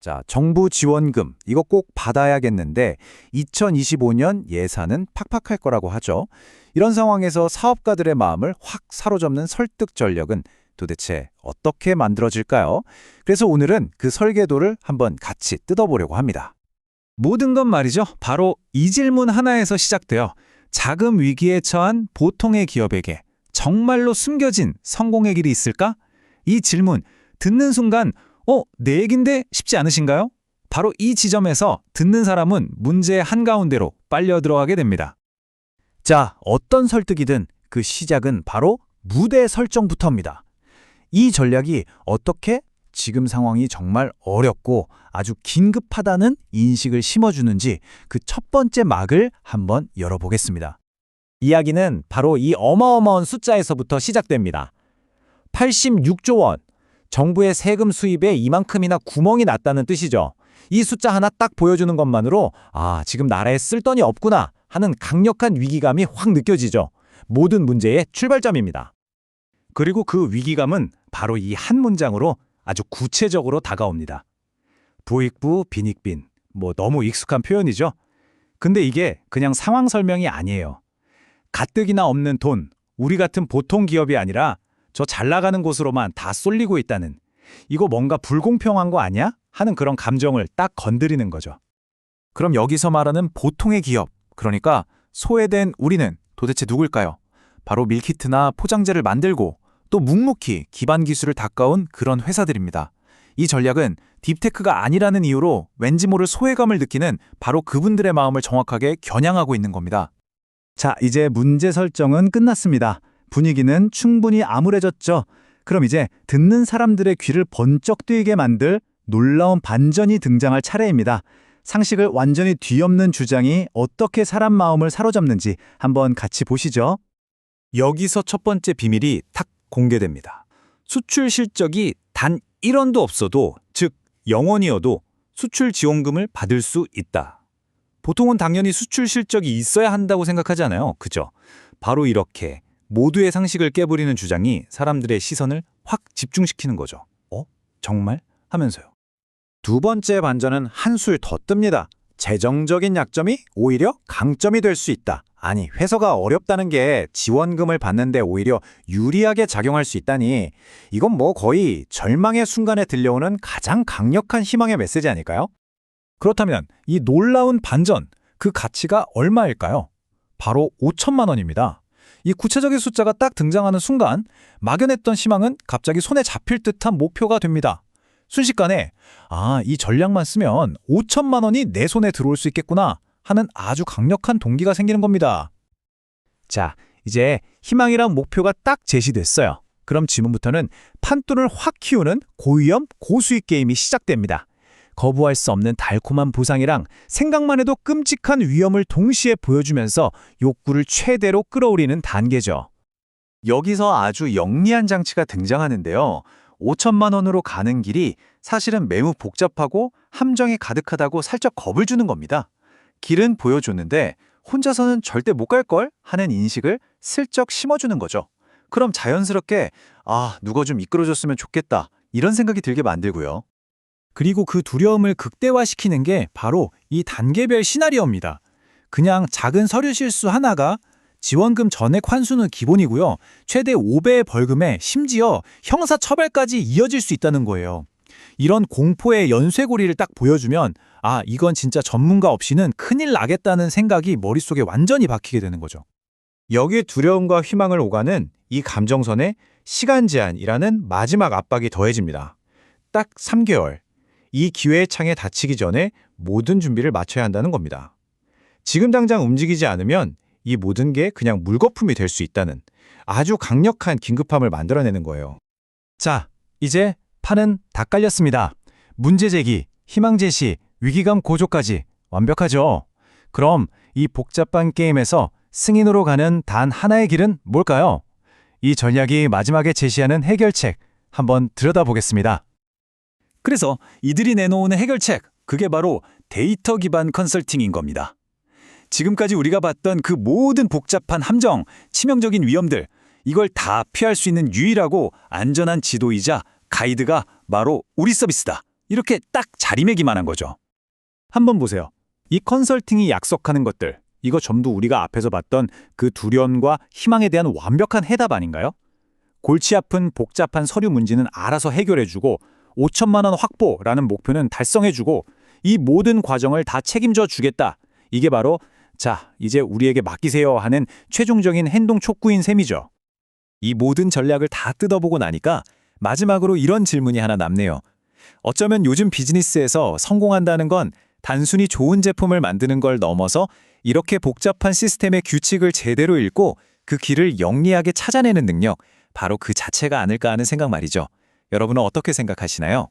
자, 정부 지원금 이거 꼭 받아야겠는데 2025년 예산은 팍팍할 거라고 하죠. 이런 상황에서 사업가들의 마음을 확 사로잡는 설득 전력은 도대체 어떻게 만들어질까요? 그래서 오늘은 그 설계도를 한번 같이 뜯어보려고 합니다. 모든 건 말이죠. 바로 이 질문 하나에서 시작되어 자금 위기에 처한 보통의 기업에게 정말로 숨겨진 성공의 길이 있을까? 이 질문 듣는 순간 어, 내 얘긴데 싶지 않으신가요? 바로 이 지점에서 듣는 사람은 문제의 한가운데로 빨려 들어가게 됩니다. 자, 어떤 설득이든 그 시작은 바로 무대 설정부터입니다. 이 전략이 어떻게 지금 상황이 정말 어렵고 아주 긴급하다는 인식을 심어주는지 그 첫 번째 막을 한번 열어보겠습니다. 이야기는 바로 이 어마어마한 숫자에서부터 시작됩니다. 86조 원. 정부의 세금 수입에 이만큼이나 구멍이 났다는 뜻이죠. 이 숫자 하나 딱 보여주는 것만으로 아, 지금 나라에 쓸 돈이 없구나 하는 강력한 위기감이 확 느껴지죠. 모든 문제의 출발점입니다. 그리고 그 위기감은 바로 이 한 문장으로 아주 구체적으로 다가옵니다. 부익부 빈익빈. 뭐 너무 익숙한 표현이죠. 근데 이게 그냥 상황 설명이 아니에요. 가뜩이나 없는 돈, 우리 같은 보통 기업이 아니라 저 잘 나가는 곳으로만 다 쏠리고 있다는 이거 뭔가 불공평한 거 아니야? 하는 그런 감정을 딱 건드리는 거죠. 그럼 여기서 말하는 보통의 기업, 그러니까 소외된 우리는 도대체 누굴까요? 바로 밀키트나 포장재를 만들고 또 묵묵히 기반 기술을 닦아온 그런 회사들입니다. 이 전략은 딥테크가 아니라는 이유로 왠지 모를 소외감을 느끼는 바로 그분들의 마음을 정확하게 겨냥하고 있는 겁니다. 자, 이제 문제 설정은 끝났습니다. 분위기는 충분히 암울해졌죠. 그럼 이제 듣는 사람들의 귀를 번쩍 뜨이게 만들 놀라운 반전이 등장할 차례입니다. 상식을 완전히 뒤엎는 주장이 어떻게 사람 마음을 사로잡는지 한번 같이 보시죠. 여기서 첫 번째 비밀이 탁 공개됩니다. 수출 실적이 단 1원도 없어도, 즉 영원이어도 수출 지원금을 받을 수 있다. 보통은 당연히 수출 실적이 있어야 한다고 생각하잖아요. 그죠? 바로 이렇게 모두의 상식을 깨부리는 주장이 사람들의 시선을 확 집중시키는 거죠. 어? 정말? 하면서요. 두 번째 반전은 한술 더 뜹니다. 재정적인 약점이 오히려 강점이 될 수 있다. 아니, 회사가 어렵다는 게 지원금을 받는데 오히려 유리하게 작용할 수 있다니. 이건 뭐 거의 절망의 순간에 들려오는 가장 강력한 희망의 메시지 아닐까요? 그렇다면 이 놀라운 반전, 그 가치가 얼마일까요? 바로 5천만 원입니다. 이 구체적인 숫자가 딱 등장하는 순간 막연했던 희망은 갑자기 손에 잡힐 듯한 목표가 됩니다. 순식간에 아, 이 전략만 쓰면 5천만 원이 내 손에 들어올 수 있겠구나 하는 아주 강력한 동기가 생기는 겁니다. 자, 이제 희망이란 목표가 딱 제시됐어요. 그럼 지금부터는 판돈을 확 키우는 고위험, 고수익 게임이 시작됩니다. 거부할 수 없는 달콤한 보상이랑 생각만 해도 끔찍한 위험을 동시에 보여주면서 욕구를 최대로 끌어올리는 단계죠. 여기서 아주 영리한 장치가 등장하는데요. 5천만 원으로 가는 길이 사실은 매우 복잡하고 함정이 가득하다고 살짝 겁을 주는 겁니다. 길은 보여줬는데 혼자서는 절대 못 갈 걸 하는 인식을 슬쩍 심어주는 거죠. 그럼 자연스럽게 아, 누가 좀 이끌어줬으면 좋겠다 이런 생각이 들게 만들고요. 그리고 그 두려움을 극대화시키는 게 바로 이 단계별 시나리오입니다. 그냥 작은 서류 실수 하나가 지원금 전액 환수는 기본이고요. 최대 5배의 벌금에 심지어 형사 처벌까지 이어질 수 있다는 거예요. 이런 공포의 연쇄고리를 딱 보여주면 아, 이건 진짜 전문가 없이는 큰일 나겠다는 생각이 머릿속에 완전히 박히게 되는 거죠. 여기에 두려움과 희망을 오가는 이 감정선에 시간 제한이라는 마지막 압박이 더해집니다. 딱 3개월. 이 기회의 창에 닫히기 전에 모든 준비를 마쳐야 한다는 겁니다. 지금 당장 움직이지 않으면 이 모든 게 그냥 물거품이 될 수 있다는 아주 강력한 긴급함을 만들어내는 거예요. 자, 이제 판은 다 깔렸습니다. 문제 제기, 희망 제시, 위기감 고조까지 완벽하죠. 그럼 이 복잡한 게임에서 승인으로 가는 단 하나의 길은 뭘까요? 이 전략이 마지막에 제시하는 해결책 한번 들여다보겠습니다. 그래서 이들이 내놓은 해결책, 그게 바로 데이터 기반 컨설팅인 겁니다. 지금까지 우리가 봤던 그 모든 복잡한 함정, 치명적인 위험들, 이걸 다 피할 수 있는 유일하고 안전한 지도이자 가이드가 바로 우리 서비스다. 이렇게 딱 자리매기만 한 거죠. 한번 보세요. 이 컨설팅이 약속하는 것들, 이거 전부 우리가 앞에서 봤던 그 두려움과 희망에 대한 완벽한 해답 아닌가요? 골치 아픈 복잡한 서류 문제는 알아서 해결해주고 5천만 원 확보라는 목표는 달성해주고 이 모든 과정을 다 책임져 주겠다. 이게 바로 자, 이제 우리에게 맡기세요 하는 최종적인 행동 촉구인 셈이죠. 이 모든 전략을 다 뜯어보고 나니까 마지막으로 이런 질문이 하나 남네요. 어쩌면 요즘 비즈니스에서 성공한다는 건 단순히 좋은 제품을 만드는 걸 넘어서 이렇게 복잡한 시스템의 규칙을 제대로 읽고 그 길을 영리하게 찾아내는 능력, 바로 그 자체가 아닐까 하는 생각 말이죠. 여러분은 어떻게 생각하시나요?